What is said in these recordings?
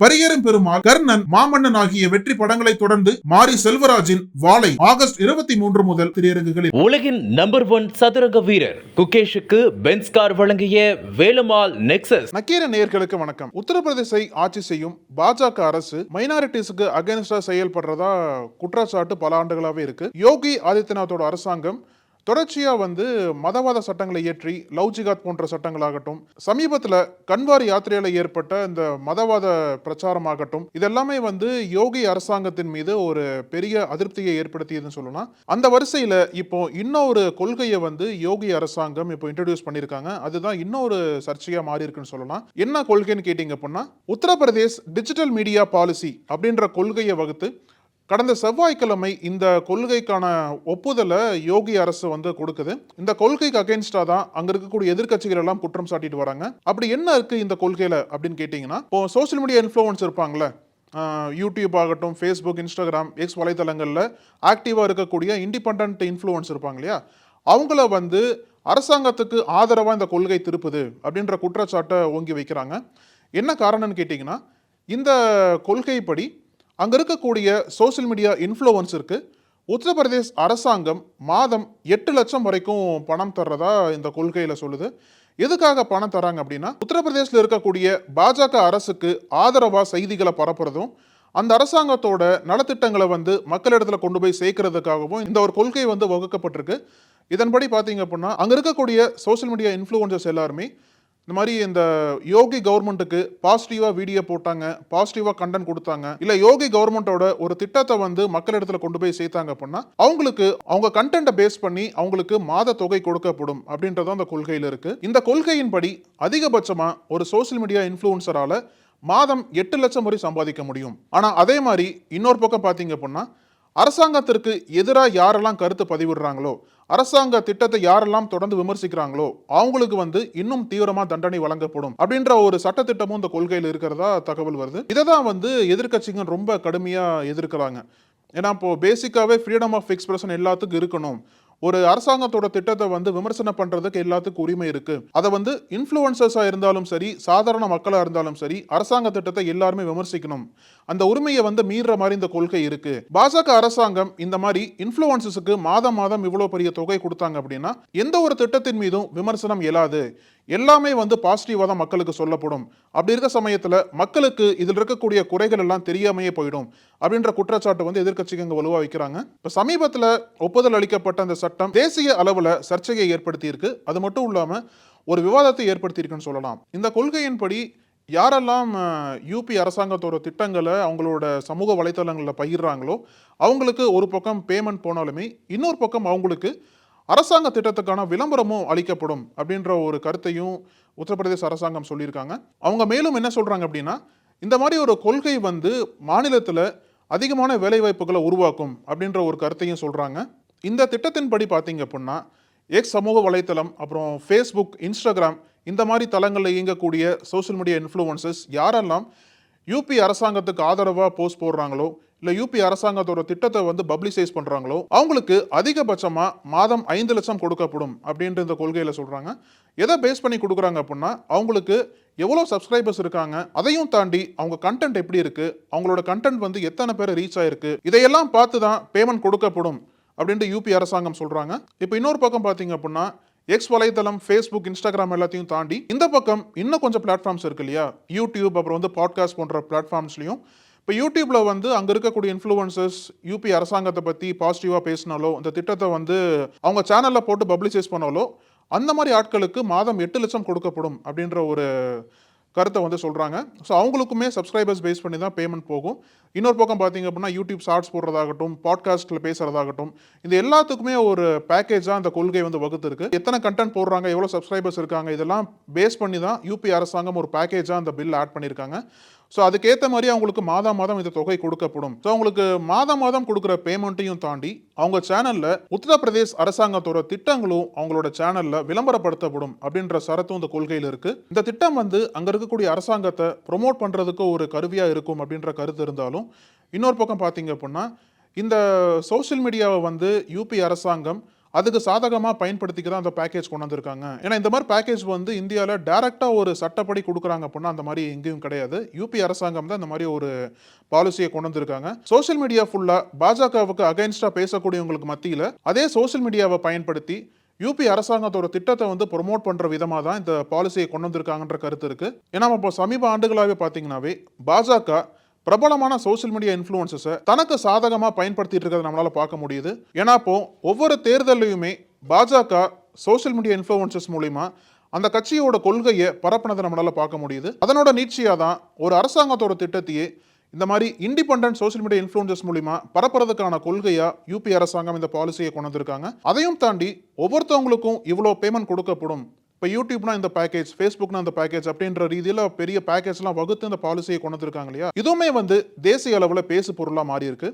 பரியரும் பெருமாள் கர்ணன் மாமன்னன் ஆகிய வெற்றி படங்களை தொடர்ந்து மாரி செல்வராஜின் வாளை ஆகஸ்ட் இருபத்தி மூன்று முதல் திரையரங்குகளில் உலகின் நம்பர் ஒன் சதுரங்க வீரர் குகேஷுக்கு பென்ஸ் கார் வழங்கிய வேலுமால் நெக்சஸ். நக்கீர நேயர்களுக்கு வணக்கம். உத்தரப்பிரதேசை ஆட்சி செய்யும் பாஜக அரசு மைனாரிட்டிஸுக்கு அகேன்ஸ்டா செயல்படுறதா குற்றச்சாட்டு பல ஆண்டுகளாவே இருக்கு. யோகி ஆதித்யநாத்தோட அரசாங்கம் தொடர்ச்சியாக வந்து மதவாத சட்டங்களை இயற்றி லவ் ஜிகாத் போன்ற சட்டங்களாகட்டும் சமீபத்தில் கன்வார் யாத்திரையில் ஏற்பட்ட இந்த மதவாத பிரச்சாரமாகட்டும் இதெல்லாமே வந்து யோகி அரசாங்கத்தின் மீது ஒரு பெரிய அதிருப்தியை ஏற்படுத்தியதுன்னு சொல்லலாம். அந்த வரிசையில் இப்போ இன்னொரு கொள்கையை வந்து யோகி அரசாங்கம் இப்போ இன்ட்ரடியூஸ் பண்ணியிருக்காங்க. அதுதான் இன்னொரு சர்ச்சையாக மாறி இருக்குன்னு சொல்லலாம். என்ன கொள்கைன்னு கேட்டீங்க அப்படின்னா உத்தரப்பிரதேஷ் டிஜிட்டல் மீடியா பாலிசி அப்படின்ற கொள்கையை வகுத்து கடந்த செவ்வாய்க்கிழமை இந்த கொள்கைக்கான ஒப்புதலை யோகி அரசு வந்து கொடுக்குது. இந்த கொள்கைக்கு அகேன்ஸ்டா தான் அங்க இருக்கக்கூடிய எதிர்கட்சிகள் எல்லாம் குற்றம் சாட்டிட்டு வராங்க. அப்படி என்ன இருக்கு இந்த கொள்கையில அப்படின்னு கேட்டீங்கன்னா இப்போ சோஷியல் மீடியா இன்ஃபுளுன்ஸ் இருப்பாங்களே யூடியூப் ஆகட்டும் ஃபேஸ்புக் இன்ஸ்டாகிராம் எக்ஸ் வலைத்தளங்களில் ஆக்டிவாக இருக்கக்கூடிய இண்டிபெண்ட் இன்ஃப்ளூயன்ஸ் இருப்பாங்க இல்லையா? அவங்கள வந்து அரசாங்கத்துக்கு ஆதரவாக இந்த கொள்கை திருப்புது அப்படின்ற குற்றச்சாட்டை ஓங்கி வைக்கிறாங்க. என்ன காரணம்னு கேட்டிங்கன்னா இந்த கொள்கைப்படி அங்கே இருக்கக்கூடிய சோஷியல் மீடியா இன்ஃப்ளூவன்ஸருக்கு உத்தரப்பிரதேஷ் அரசாங்கம் மாதம் எட்டு லட்சம் வரைக்கும் பணம் தர்றதா இந்த கொள்கையில் சொல்லுது. எதுக்காக பணம் தராங்க அப்படின்னா உத்தரப்பிரதேசில் இருக்கக்கூடிய பாஜக அரசுக்கு ஆதரவாக செய்திகளை பரப்புறதும் அந்த அரசாங்கத்தோட நலத்திட்டங்களை வந்து மக்களிடத்துல கொண்டு போய் சேர்க்கறதுக்காகவும் இந்த ஒரு கொள்கை வந்து வகுக்கப்பட்டிருக்கு. இதன்படி பார்த்தீங்க அப்படின்னா அங்கே இருக்கக்கூடிய சோஷியல் மீடியா இன்ஃப்ளூயன்சர்ஸ் எல்லாருமே இந்த மாதிரி இந்த யோகி கவர்மெண்ட்டுக்கு பாசிட்டிவாக வீடியோ போட்டாங்க பாசிட்டிவாக கண்டென்ட் கொடுத்தாங்க. இல்லை யோகி கவர்மெண்ட்டோட ஒரு திட்டத்தை வந்து மக்களிடத்தில் கொண்டு போய் சேர்த்தாங்க அப்படின்னா அவங்களுக்கு அவங்க கண்டென்ட்டை பேஸ் பண்ணி அவங்களுக்கு மாத தொகை கொடுக்கப்படும் அப்படின்றது அந்த கொள்கையில் இருக்குது இந்த கொள்கையின்படி அதிகபட்சமாக ஒரு சோஷியல் மீடியா இன்ஃப்ளூன்சரால் மாதம் எட்டு லட்சம் வரை சம்பாதிக்க முடியும். ஆனால் அதே மாதிரி இன்னொரு பக்கம் பார்த்தீங்க அப்படின்னா அரசாங்கத்திற்கு எதிராக யாரெல்லாம் கருத்து பதிவிடுறாங்களோ அரசாங்க திட்டத்தை யாரெல்லாம் தொடர்ந்து விமர்சிக்கிறாங்களோ அவங்களுக்கு வந்து இன்னும் தீவிரமா தண்டனை வழங்கப்படும் அப்படின்ற ஒரு சட்டத்திட்டமும் இந்த கொள்கையில் இருக்கிறதா தகவல் வருது. இதை தான் வந்து எதிர்கட்சிகள் ரொம்ப கடுமையா எதிர்க்கிறாங்க. ஏன்னா இப்போ பேசிக்காவே ஃப்ரீடம் ஆஃப் எக்ஸ்பிரஷன் எல்லாத்துக்கும் இருக்கணும். ஒரு அரசாங்கத்தோட திட்டத்தை வந்து விமர்சனம் பண்றதுக்கு எல்லாத்துக்கும் உரிமை இருக்கு. அதை வந்து இன்ஃபுளுசர்ஸா இருந்தாலும் சரி சாதாரண மக்களா இருந்தாலும் சரி அரசாங்க திட்டத்தை எல்லாருமே விமர்சிக்கணும். அந்த உரிமையை வந்து மீறுற மாதிரி இந்த கொள்கை இருக்கு. பாஜக அரசாங்கம் இந்த மாதிரி இன்ஃபுளுசஸுக்கு மாதம் மாதம் இவ்வளவு பெரிய தொகை கொடுத்தாங்க அப்படின்னா எந்த ஒரு திட்டத்தின் மீதும் விமர்சனம் இயலாது. எல்லாமே வந்து பாசிட்டிவாக தான் மக்களுக்கு சொல்லப்படும். அப்படி இருக்க சமயத்தில் மக்களுக்கு இதில் இருக்கக்கூடிய குறைகள் எல்லாம் தெரியாமையே போயிடும் அப்படின்ற குற்றச்சாட்டு வந்து எதிர்க்கட்சிக்கு இங்கே வலுவாக வைக்கிறாங்க. இப்போ சமீபத்தில் ஒப்புதல் அளிக்கப்பட்ட அந்த சட்டம் தேசிய அளவில் சர்ச்சையை ஏற்படுத்தியிருக்கு. அது மட்டும் இல்லாமல் ஒரு விவாதத்தை ஏற்படுத்தியிருக்குன்னு சொல்லலாம். இந்த கொள்கையின்படி யாரெல்லாம் யூபி அரசாங்கத்தோட திட்டங்களை அவங்களோட சமூக வலைத்தளங்களில் பகிர்றாங்களோ அவங்களுக்கு ஒரு பக்கம் பேமெண்ட் போனாலுமே இன்னொரு பக்கம் அவங்களுக்கு அரசாங்க திட்டத்துக்கான விளம்பரமும் அளிக்கப்படும் அப்படின்ற ஒரு கருத்தையும் உத்தரப்பிரதேச அரசாங்கம் சொல்லியிருக்காங்க. அவங்க மேலும் என்ன சொல்கிறாங்க அப்படின்னா இந்த மாதிரி ஒரு கொள்கை வந்து மாநிலத்தில் அதிகமான வேலைவாய்ப்புகளை உருவாக்கும் அப்படின்ற ஒரு கருத்தையும் சொல்கிறாங்க இந்த திட்டத்தின்படி பார்த்தீங்க அப்படின்னா எக்ஸ் சமூக வலைத்தளம் அப்புறம் ஃபேஸ்புக் இன்ஸ்டாகிராம் இந்த மாதிரி தளங்களில் இயங்கக்கூடிய சோஷியல் மீடியா இன்ஃப்ளூயன்சஸ் யாரெல்லாம் யூபி அரசாங்கத்துக்கு ஆதரவாக போஸ்ட் போடுறாங்களோ இல்லை யூபி அரசாங்கத்தோட திட்டத்தை வந்து பப்ளிசைஸ் பண்ணுறாங்களோ அவங்களுக்கு அதிகபட்சமாக மாதம் ஐந்து லட்சம் கொடுக்கப்படும் அப்படின்ற இந்த கொள்கையில் சொல்கிறாங்க எதை பேஸ் பண்ணி கொடுக்குறாங்க அப்படின்னா அவங்களுக்கு எவ்வளோ சப்ஸ்கிரைபர்ஸ் இருக்காங்க அதையும் தாண்டி அவங்க கண்டென்ட் எப்படி இருக்குது அவங்களோட கண்டென்ட் வந்து எத்தனை பேர் ரீச் ஆயிருக்கு இதையெல்லாம் பார்த்து தான் பேமெண்ட் கொடுக்கப்படும் அப்படின்ட்டு யூபி அரசாங்கம் சொல்கிறாங்க இப்போ இன்னொரு பக்கம் பார்த்தீங்க அப்படின்னா எக்ஸ் வலைத்தளம் ஃபேஸ்புக் இன்ஸ்டாகிராம் எல்லாத்தையும் தாண்டி இந்த பக்கம் இன்னும் கொஞ்சம் பிளாட்ஃபார்ம்ஸ் இருக்கு இல்லையா? யூடியூப் அப்புறம் வந்து பாட்காஸ்ட் போன்ற பிளாட்ஃபார்ம்ஸ்லையும் இப்போ யூடியூப்பில் வந்து அங்கே இருக்கக்கூடிய இன்ஃப்ளூயன்சஸ் யூபி அரசாங்கத்தை பற்றி பாசிட்டிவாக பேசினாலோ இந்த திட்டத்தை வந்து அவங்க சேனலில் போட்டு பப்ளிசைஸ் பண்ணாலோ அந்த மாதிரி ஆட்களுக்கு மாதம் எட்டு லட்சம் கொடுக்கப்படும் அப்படின்ற ஒரு கருத்தை வந்து சொல்கிறாங்க ஸோ அவங்களுக்குமே சப்ஸ்கிரைபர்ஸ் பேஸ் பண்ணி தான் பேமெண்ட் போகும். இன்னொரு பக்கம் பார்த்தீங்க அப்படின்னா யூடியூப் ஷார்ட்ஸ் போடுறதாகட்டும் பாட்காஸ்ட்டில் பேசுறதாகட்டும் இது எல்லாத்துக்குமே ஒரு பேக்கேஜாக அந்த கொள்கை வந்து வகுத்துருக்கு. எத்தனை கண்டென்ட் போடுறாங்க எவ்வளோ சப்ஸ்கிரைபர்ஸ் இருக்காங்க இதெல்லாம் பேஸ் பண்ணி தான் யூபி அரசாங்கம் ஒரு பேக்கேஜாக அந்த பில் ஆட் பண்ணியிருக்காங்க. ஸோ அதுக்கேற்ற மாதிரி அவங்களுக்கு மாதம் மாதம் இந்த தொகை கொடுக்கப்படும். ஸோ அவங்களுக்கு மாதம் மாதம் கொடுக்குற பேமெண்ட்டையும் தாண்டி அவங்க சேனலில் உத்தரப்பிரதேஷ் அரசாங்கத்தோட திட்டங்களும் அவங்களோட சேனலில் விளம்பரப்படுத்தப்படும் அப்படின்ற சரத்தும் இந்த கொள்கையில் இருக்குது இந்த திட்டம் வந்து அங்கே இருக்கக்கூடிய அரசாங்கத்தை ப்ரொமோட் பண்ணுறதுக்கு ஒரு கருவியாக இருக்கும் அப்படின்ற கருத்து இருந்தாலும் இன்னொரு பக்கம் பார்த்தீங்க அப்படின்னா இந்த சோஷியல் மீடியாவை வந்து யூபி அரசாங்கம் அதுக்கு சாதகமாக பயன்படுத்திக்க தான் அந்த பேக்கேஜ் கொண்டு வந்திருக்காங்க ஏன்னா இந்த மாதிரி பேக்கேஜ் வந்து இந்தியாவில் டேரெக்டாக ஒரு சட்டப்படி கொடுக்குறாங்க அப்படின்னா அந்த மாதிரி எங்கேயும் கிடையாது. யூபி அரசாங்கம் தான் இந்த மாதிரி ஒரு பாலிசியை கொண்டு வந்திருக்காங்க சோஷியல் மீடியா ஃபுல்லாக பாஜகவுக்கு அகைன்ஸ்டாக பேசக்கூடியவங்களுக்கு மத்தியில் அதே சோஷியல் மீடியாவை பயன்படுத்தி யூபி அரசாங்கத்தோட திட்டத்தை வந்து ப்ரொமோட் பண்ணுற விதமாக தான் இந்த பாலிசியை கொண்டு வந்திருக்காங்கன்ற கருத்து இருக்குது ஏன்னா இப்போ சமீப ஆண்டுகளாகவே பார்த்தீங்கன்னாவே பாஜக பிரபலமான சோஷியல் மீடியா இன்ஃப்ளூயன்சஸை தனக்கு சாதகமாக பயன்படுத்திட்டு இருக்கிறத நம்மளால் பார்க்க முடியுது. ஏன்னா இப்போ ஒவ்வொரு தேர்தலையுமே பாஜக சோஷியல் மீடியா இன்ஃப்ளூயன்சஸ் மூலிமா அந்த கட்சியோட கொள்கையை பரப்புனதை நம்மளால் பார்க்க முடியுது. அதனோட நீட்சியாக தான் ஒரு அரசாங்கத்தோட திட்டத்தையே இந்த மாதிரி இண்டிபெண்டன்ட் சோஷியல் மீடியா இன்ஃப்ளூயன்சஸ் மூலிமா பரப்புறதுக்கான கொள்கையா யூபி அரசாங்கம் இந்த பாலிசியை கொண்டு வந்திருக்காங்க. அதையும் தாண்டி ஒவ்வொருத்தவங்களுக்கும் இவ்வளோ பேமெண்ட் கொடுக்கப்படும் இப்போ யூடியூப்னா இந்த பேக்கேஜ் ஃபேஸ்புக்னா இந்த பேக்கேஜ் அப்படின்ற ரீதியில் பெரிய பேக்கேஜ்லாம் வகுத்து இந்த பாலிசியை கொண்டு வந்திருக்காங்க இல்லையா? இதுவுமே வந்து தேசிய அளவில் பேசு பொருளாக மாறி இருக்கு.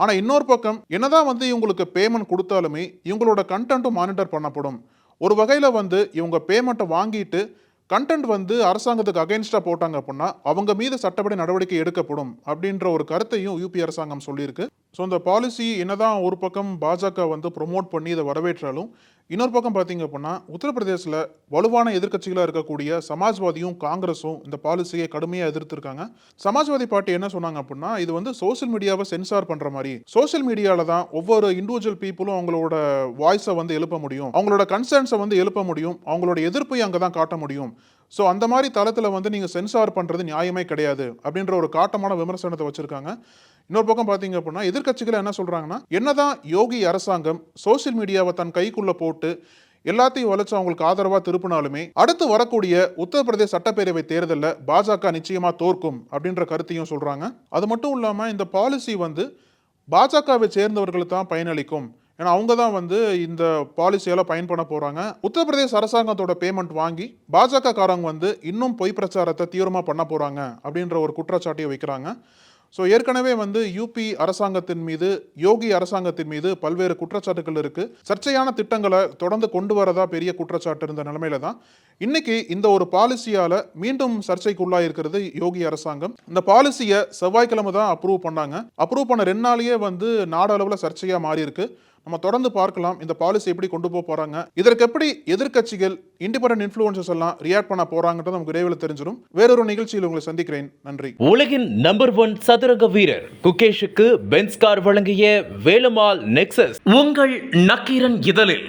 ஆனால் இன்னொரு பக்கம் என்னதான் வந்து இவங்களுக்கு பேமெண்ட் கொடுத்தாலுமே இவங்களோட கண்டென்ட்டும் மானிட்டர் பண்ணப்படும். ஒரு வகையில் வந்து இவங்க பேமெண்ட்டை வாங்கிட்டு கண்டென்ட் வந்து அரசாங்கத்துக்கு அகைன்ஸ்டாக போட்டாங்க அப்படின்னா அவங்க மீது சட்டப்படி நடவடிக்கை எடுக்கப்படும் அப்படின்ற ஒரு கருத்தையும் யூபி அரசாங்கம் சொல்லியிருக்கு. ஸோ அந்த பாலிசி என்னதான் ஒரு பக்கம் பாஜக வந்து ப்ரொமோட் பண்ணி இதை வரவேற்றாலும் இன்னொரு பக்கம் பார்த்தீங்க அப்படின்னா உத்தரப்பிரதேசில் வலுவான எதிர்க்கட்சிகளாக இருக்கக்கூடிய சமாஜ்வாதியும் காங்கிரஸும் இந்த பாலிசியை கடுமையாக எதிர்த்திருக்காங்க. சமாஜ்வாதி பார்ட்டி என்ன சொன்னாங்க அப்படின்னா இது வந்து சோஷியல் மீடியாவை சென்சார் பண்ணுற மாதிரி. சோஷியல் மீடியாவில் தான் ஒவ்வொரு இண்டிவிஜுவல் பீப்புளும் அவங்களோட வாய்ஸை வந்து எழுப்ப முடியும். அவங்களோட கன்சர்ன்ஸை வந்து எழுப்ப முடியும். அவங்களோட எதிர்ப்பையும் அங்கே தான் காட்ட முடியும். ஸோ அந்த மாதிரி தளத்தில் வந்து நீங்கள் சென்சார் பண்ணுறது நியாயமே கிடையாது அப்படின்ற ஒரு காட்டமான விமர்சனத்தை வச்சுருக்காங்க. இன்னொரு பக்கம் பார்த்தீங்க அப்படின்னா எதிர்க்கட்சிகள் என்ன சொல்கிறாங்கன்னா என்னதான் யோகி அரசாங்கம் சோஷியல் மீடியாவை தன் கைக்குள்ளே போட்டு எல்லாத்தையும் வளைச்சு அவங்களுக்கு ஆதரவாக திருப்பினாலுமே அடுத்து வரக்கூடிய உத்தரப்பிரதேச சட்டப்பேரவை தேர்தலில் பாஜக நிச்சயமாக தோற்கும் அப்படின்ற கருத்தையும் சொல்கிறாங்க அது மட்டும் இல்லாமல் இந்த பாலிசி வந்து பாஜகவை சேர்ந்தவர்களுக்கு தான் பயனளிக்கும். ஏன்னா அவங்க தான் வந்து இந்த பாலிசியெல்லாம் பயன் பண்ண உத்தரப்பிரதேச அரசாங்கத்தோட பேமெண்ட் வாங்கி பாஜக காரங்க வந்து இன்னும் பொய் பிரச்சாரத்தை தீவிரமாக பண்ண போகிறாங்க அப்படின்ற ஒரு குற்றச்சாட்டையை வைக்கிறாங்க. ஸோ ஏற்கனவே வந்து யூபி அரசாங்கத்தின் மீது யோகி அரசாங்கத்தின் மீது பல்வேறு குற்றச்சாட்டுகள் இருக்குது சர்ச்சையான திட்டங்களை தொடர்ந்து கொண்டு வரதா பெரிய குற்றச்சாட்டு இருந்த நிலமையில தான் இன்னைக்கு இந்த ஒரு பாலிசியால மீண்டும் சர்ச்சைக்குள்ளாக இருக்கிறது யோகி அரசாங்கம். இந்த பாலிசியை செவ்வாய்க்கிழமை தான் அப்ரூவ் பண்ணாங்க. அப்ரூவ் பண்ண ரெண்டு நாளையே வந்து நாடளவில் சர்ச்சையாக சர்ச்சையா மாறி இருக்கு நம்ம தொடர்ந்து பார்க்கலாம் இந்த பாலிசி எப்படி கொண்டு போக போறாங்க. இதற்கு எப்படி எதிர்க்கட்சிகள் இண்டிபெண்டன்ட் இன்ஃபுளுசஸ் எல்லாம் ரியாக்ட் பண்ண போறாங்கன்றது நமக்கு விரைவில் தெரிஞ்சிடும். வேறொரு நிகழ்ச்சியில் உங்களை சந்திக்கிறேன். நன்றி. உலகின் நம்பர் ஒன் சதுரங்க வீரர் குகேஷுக்கு பென்ஸ் கார் வழங்கிய வேலுமால் நெக்ஸஸ் உங்கள் நக்கீரன் இதழில்.